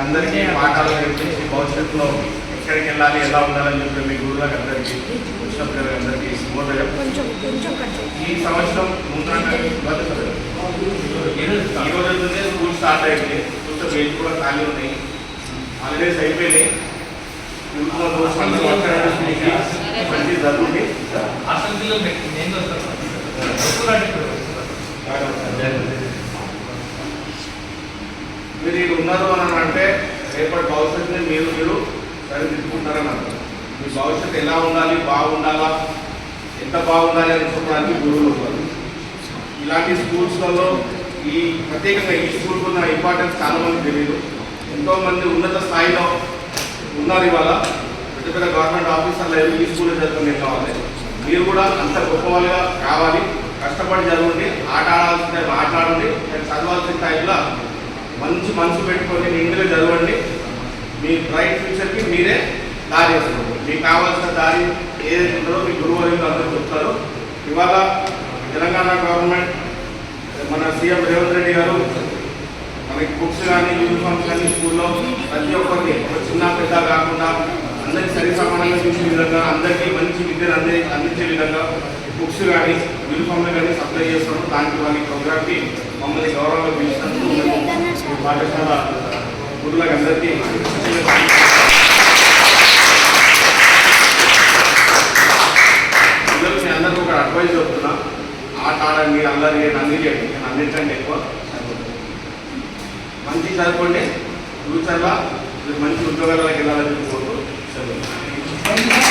అందరికీ పాఠాలు నేర్పించి భవిష్యత్తులో ఎక్కడికి వెళ్ళాలి ఎలా ఉండాలని చెప్పి మీ గురువులకు అందరికీ కృష్ణప్రియులకు అందరికీ ఈ సంవత్సరం ముందు ఈ రోజు స్కూల్ స్టార్ట్ అయింది. కొంచెం వేలు కూడా ఖాళీ ఉన్నాయి హాలిడేస్ అయిపోయినాయి. జరుగుతుంది అసలు నేను మీరు ఇక్కడ ఉన్నారు అని అంటే రేపటి భవిష్యత్తుని మీరు మీరు సరిదిద్దుకుంటారని అర్థం. మీ భవిష్యత్తు ఎలా ఉండాలి బాగుండాలా ఎంత బాగుండాలి అనుకోవడానికి గురువులు ఉన్నారు. ఇలాంటి స్కూల్స్లలో ఈ ప్రత్యేకంగా ఈ స్కూల్కి ఉన్న ఇంపార్టెన్స్ చాలా మంది తెలియదు ఎంతోమంది ఉన్నత స్థాయిలో ఉన్నారు ఇవాళ. పెద్ద పెద్ద గవర్నమెంట్ ఆఫీసర్లు ఈ స్కూల్లో చదువుకుని కావాలి. మీరు కూడా అంత గొప్పవాళ్ళుగా కావాలి. కష్టపడి చదవండి ఆట ఆడాల్సిన ఆట ఆడండి చదవాల్సిన టైంలో మంచి మనసు పెట్టుకొని నిండుగా చదవండి. మీ బ్రైట్ ఫ్యూచర్కి మీరే దారి వేసుకోండి. మీకు కావాల్సిన దారి ఏదైతే ఉంటుందో మీ గురువులు అందరూ చెప్తారు. ఇవాళ తెలంగాణ గవర్నమెంట్ మన సీఎం రేవంత్ రెడ్డి గారు మనకి బుక్స్ కానీ యూనిఫామ్స్ కానీ స్కూల్లో ప్రతి ఒక్కరికి ఒక చిన్న పెద్ద కాకుండా అందరికీ సరి సమానంగా చూసే విధంగా అందరికీ మంచి విద్యను అందే అందించే విధంగా బుక్స్ కానీ యూనిఫామ్లు కానీ సప్లై చేస్తున్నాం దానికి వాళ్ళ ప్రోగ్రామ్కి మమ్మల్ని గౌరవంగా పిలిచినందుకు మేము ఈ పాఠశాల గురువులకు అందరికీ పిల్లలకి అందరికీ ఒక అడ్వైజ్ చెప్తున్నా. ఆట ఆడండి అల్లరి అన్నీ అందించండి నేను అన్నింటంటే ఎక్కువ. మంచి చదువుకోండి. ఫ్యూచర్లో మీరు మంచి ఉద్యోగాలకు వెళ్ళాలని కోరుతూ చదువు